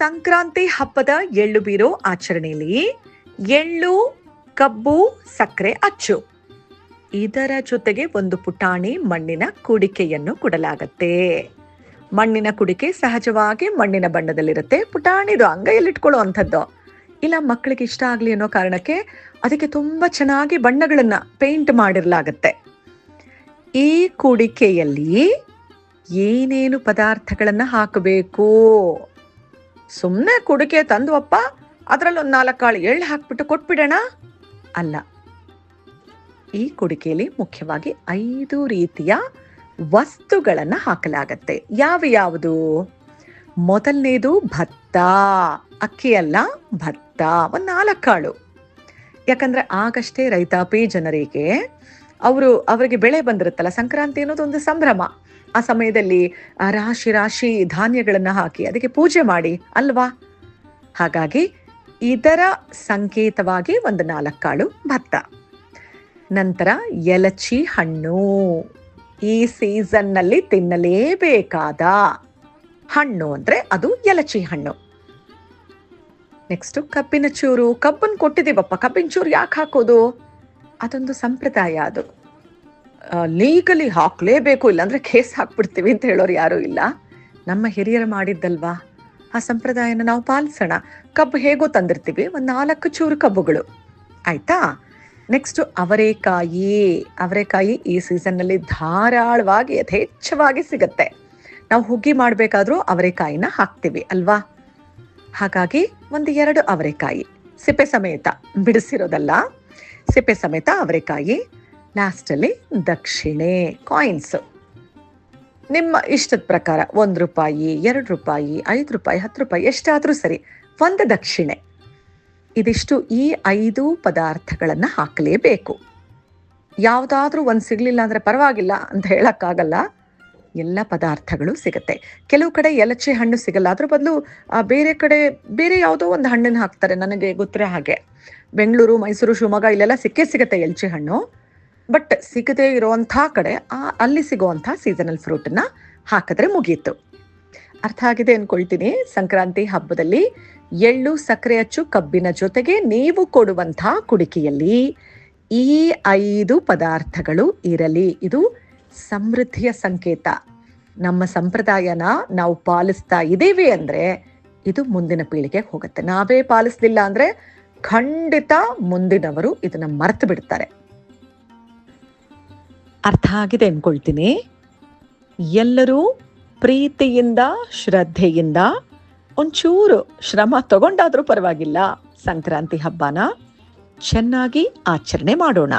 ಸಂಕ್ರಾಂತಿ ಹಬ್ಬದ ಎಳ್ಳು ಬೀರೋ ಆಚರಣೆಯಲ್ಲಿ ಎಳ್ಳು, ಕಬ್ಬು, ಸಕ್ಕರೆ, ಅಚ್ಚು. ಇದರ ಜೊತೆಗೆ ಒಂದು ಪುಟಾಣಿ ಮಣ್ಣಿನ ಕುಡಿಕೆಯನ್ನು ಕೊಡಲಾಗತ್ತೆ. ಮಣ್ಣಿನ ಕುಡಿಕೆ ಸಹಜವಾಗಿ ಮಣ್ಣಿನ ಬಣ್ಣದಲ್ಲಿರುತ್ತೆ. ಪುಟಾಣಿದು ಅಂಗೈಯಲ್ಲಿಟ್ಕೊಳ್ಳೋ ಅಂಥದ್ದು. ಇಲ್ಲ ಮಕ್ಕಳಿಗೆ ಇಷ್ಟ ಆಗಲಿ ಅನ್ನೋ ಕಾರಣಕ್ಕೆ ಅದಕ್ಕೆ ತುಂಬ ಚೆನ್ನಾಗಿ ಬಣ್ಣಗಳನ್ನು ಪೇಂಟ್ ಮಾಡಿರಲಾಗತ್ತೆ. ಈ ಕುಡಿಕೆಯಲ್ಲಿ ಏನೇನು ಪದಾರ್ಥಗಳನ್ನು ಹಾಕಬೇಕು? ಸುಮ್ಮನೆ ಕುಡಿಕೆ ತಂದುವಪ್ಪ ಅದರಲ್ಲಿ ಒಂದು ನಾಲ್ಕು ಕಾಳು ಎಳ್ಳು ಹಾಕ್ಬಿಟ್ಟು ಕೊಟ್ಬಿಡೋಣ? ಅಲ್ಲ, ಈ ಕುಡಿಕೆಯಲ್ಲಿ ಮುಖ್ಯವಾಗಿ ಐದು ರೀತಿಯ ವಸ್ತುಗಳನ್ನು ಹಾಕಲಾಗತ್ತೆ. ಯಾವ ಯಾವುದು? ಮೊದಲನೇದು ಭತ್ತ ಅಕ್ಕಿ ಅಲ್ಲ ಭತ್ತ, ಒಂದು ನಾಲ್ಕು ಕಾಳು ಯಾಕಂದ್ರೆ ಆಗಷ್ಟೇ ರೈತಾಪಿ ಜನರಿಗೆ ಅವರು ಅವರಿಗೆ ಬೆಳೆ ಬಂದಿರುತ್ತಲ್ಲ, ಸಂಕ್ರಾಂತಿ ಅನ್ನೋದು ಒಂದು ಸಂಭ್ರಮ. ಆ ಸಮಯದಲ್ಲಿ ರಾಶಿ ರಾಶಿ ಧಾನ್ಯಗಳನ್ನು ಹಾಕಿ ಅದಕ್ಕೆ ಪೂಜೆ ಮಾಡಿ, ಅಲ್ವಾ? ಹಾಗಾಗಿ ಇದರ ಸಂಕೇತವಾಗಿ ಒಂದು ನಾಲ್ಕಾಳು ಭತ್ತ. ನಂತರ ಎಲಚಿ ಹಣ್ಣು. ಈ ಸೀಸನ್ನಲ್ಲಿ ತಿನ್ನಲೇಬೇಕಾದ ಹಣ್ಣು ಅಂದರೆ ಅದು ಎಲಚಿ ಹಣ್ಣು. ನೆಕ್ಸ್ಟು ಕಬ್ಬಿನ ಚೂರು. ಕಬ್ಬನ್ನು ಕೊಟ್ಟಿದ್ದೀವಪ್ಪ. ಕಬ್ಬಿನ ಚೂರು ಯಾಕೆ ಹಾಕೋದು? ಅದೊಂದು ಸಂಪ್ರದಾಯ ಅದು. ಲೀಗಲಿ ಹಾಕ್ಲೇಬೇಕು, ಇಲ್ಲಾಂದ್ರೆ ಕೇಸ್ ಹಾಕ್ಬಿಡ್ತೀವಿ ಅಂತ ಹೇಳೋರು ಯಾರೂ ಇಲ್ಲ. ನಮ್ಮ ಹಿರಿಯರು ಮಾಡಿದ್ದಲ್ವಾ? ಆ ಸಂಪ್ರದಾಯನ ನಾವು ಪಾಲಿಸೋಣ. ಕಬ್ಬು ಹೇಗೋ ತಂದಿರ್ತೀವಿ, ಒಂದು ನಾಲ್ಕು ಚೂರು ಕಬ್ಬುಗಳು. ಆಯ್ತಾ? ನೆಕ್ಸ್ಟ್ ಅವರೆಕಾಯಿ ಅವರೆಕಾಯಿ ಈ ಸೀಸನ್ನಲ್ಲಿ ಧಾರಾಳವಾಗಿ, ಯಥೇಚ್ಛವಾಗಿ ಸಿಗತ್ತೆ. ನಾವು ಹುಗ್ಗಿ ಮಾಡಬೇಕಾದ್ರೂ ಅವರೆಕಾಯಿನ ಹಾಕ್ತೀವಿ, ಅಲ್ವಾ? ಹಾಗಾಗಿ, ಒಂದು ಎರಡು ಅವರೆಕಾಯಿ. ಸಿಪ್ಪೆ ಸಮೇತ ಬಿಡಿಸಿರೋದಲ್ಲ? ಸಿಪ್ಪೆ ಸಮೇತ ಅವರೆಕಾಯಿ, ಲಾಸ್ಟಲ್ಲಿ ದಕ್ಷಿಣೆ ಕಾಯಿನ್ಸ್ ನಿಮ್ಮ ಇಷ್ಟದ ಪ್ರಕಾರ ಒಂದು ರೂಪಾಯಿ, ಎರಡು ರೂಪಾಯಿ, ಐದು ರೂಪಾಯಿ, ಹತ್ತು ರೂಪಾಯಿ, ಎಷ್ಟಾದರೂ ಸರಿ ಒಂದು ದಕ್ಷಿಣೆ. ಇದಿಷ್ಟು ಈ ಐದು ಪದಾರ್ಥಗಳನ್ನು ಹಾಕಲೇಬೇಕು. ಯಾವುದಾದ್ರೂ ಒಂದು ಸಿಗಲಿಲ್ಲ ಅಂದರೆ ಪರವಾಗಿಲ್ಲ ಅಂತ ಹೇಳೋಕ್ಕಾಗಲ್ಲ. ಎಲ್ಲ ಪದಾರ್ಥಗಳು ಸಿಗುತ್ತೆ. ಕೆಲವು ಕಡೆ ಎಲಚಿ ಹಣ್ಣು ಸಿಗಲ್ಲ. ಅದ್ರ ಬದಲು ಬೇರೆ ಕಡೆ, ಬೇರೆ ಯಾವುದೋ ಒಂದು ಹಣ್ಣನ್ನು ಹಾಕ್ತಾರೆ. ನನಗೆ ಗೊತ್ತಿರೋ ಹಾಗೆ. ಬೆಂಗಳೂರು, ಮೈಸೂರು, ಶಿವಮೊಗ್ಗ, ಇಲ್ಲೆಲ್ಲ ಸಿಕ್ಕೇ ಸಿಗುತ್ತೆ ಎಲ್ಚಿ ಹಣ್ಣು. ಬಟ್ ಸಿಗದೆ ಇರುವಂಥ ಕಡೆ, ಆ, ಅಲ್ಲಿ ಸಿಗುವಂಥ ಸೀಸನಲ್ ಫ್ರೂಟನ್ನ ಹಾಕಿದ್ರೆ ಮುಗಿಯಿತು ಅರ್ಥ ಆಗಿದೆ ಅನ್ಕೊಳ್ತೀನಿ. ಸಂಕ್ರಾಂತಿ ಹಬ್ಬದಲ್ಲಿ ಎಳ್ಳು, ಸಕ್ಕರೆ ಅಚ್ಚು, ಕಬ್ಬಿನ ಜೊತೆಗೆ ನೀವು ಕೊಡುವಂಥ ಕುಡಿಕೆಯಲ್ಲಿ ಈ ಐದು ಪದಾರ್ಥಗಳು ಇರಲಿ. ಇದು ಸಮೃದ್ಧಿಯ ಸಂಕೇತ. ನಮ್ಮ ಸಂಪ್ರದಾಯನ ನಾವು ಪಾಲಿಸ್ತಾ ಇದ್ದೀವಿ ಅಂದ್ರೆ ಇದು ಮುಂದಿನ ಪೀಳಿಗೆಗೆ ಹೋಗುತ್ತೆ. ನಾವೇ ಪಾಲಿಸ್ಲಿಲ್ಲ ಅಂದ್ರೆ ಖಂಡಿತ ಮುಂದಿನವರು ಇದನ್ನ ಮರೆತು ಬಿಡ್ತಾರೆ. ಅರ್ಥ ಆಗಿದೆ ಅನ್ಕೊಳ್ತೀನಿ. ಎಲ್ಲರೂ ಪ್ರೀತಿಯಿಂದ, ಶ್ರದ್ಧೆಯಿಂದ ಒಂಚೂರು ಶ್ರಮ ತಗೊಂಡಾದರೂ ಪರವಾಗಿಲ್ಲ. ಸಂಕ್ರಾಂತಿ ಹಬ್ಬನ ಚೆನ್ನಾಗಿ ಆಚರಣೆ ಮಾಡೋಣ.